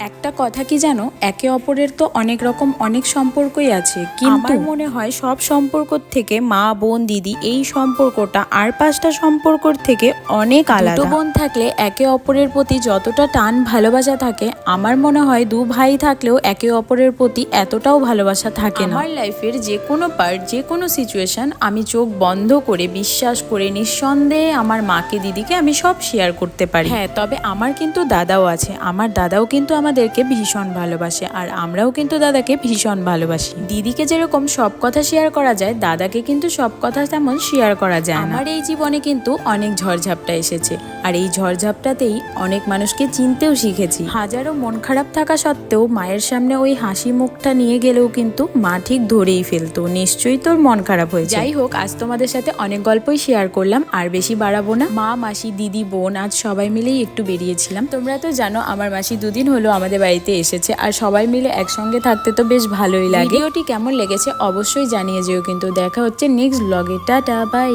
একটা কথা কি জানো? একে অপরের তো অনেক রকম অনেক সম্পর্কই আছে। কিন্তু মনে হয় সব সম্পর্ক থেকে মা বোন দিদি এই সম্পর্কটা আর পাঁচটা সম্পর্কর থেকে অনেক আলাদা। বোন থাকলে একে অপরের প্রতি যতটা টান ভালোবাসা থাকে আমার মনে হয় দু ভাই থাকলেও একে অপরের প্রতি এতটাও ভালোবাসা থাকে না। আমার লাইফের যে কোনো পার্ট যে কোনো সিচুয়েশন আমি চোখ বন্ধ করে বিশ্বাস করে নিঃসন্দেহে আমার মাকে দিদিকে আমি সব শেয়ার করতে পারি। হ্যাঁ তবে আমার কিন্তু দাদাও আছে। আমার দাদাও কিন্তু আমাদেরকে ভীষণ ভালোবাসে আর আমরাও কিন্তু দাদাকে ভীষণ ভালোবাসি। দিদিকে যেরকম সব কথা শেয়ার করা যায় দাদাকে কিন্তু সব কথা তেমন শেয়ার করা যায় আমার এই জীবনে কিন্তু অনেক ঝড়ঝাপটা এসেছে আর এই ঝড়ঝাপটাতেই অনেক মানুষকে চিনতেও শিখেছি। হাজারো মন খারাপ থাকা সত্ত্বেও মায়ের সামনে ওই হাসি মুখটা নিয়ে গেলেও কিন্তু মা ঠিক ধরেই ফেলতো। নিশ্চয়ই তোর মন খারাপ হয়েছে। যাই হোক আজ তোমাদের সাথে অনেক গল্পই শেয়ার করলাম আর বেশি বাড়াবো না। মা মাসি দিদি বোন আজ সবাই মিলেই একটু বেরিয়েছিলাম। তোমরা তো জানো আমার মাসি দুদিন হলো আমাদের বাড়িতে এসেছে আর সবাই মিলে একসঙ্গে থাকতে তো বেশ ভালোই লাগে। ভিডিওটি কেমন লেগেছে অবশ্যই জানিয়ে যেও, কিন্তু দেখা হচ্ছে নেক্সট ব্লগে টাটা বাই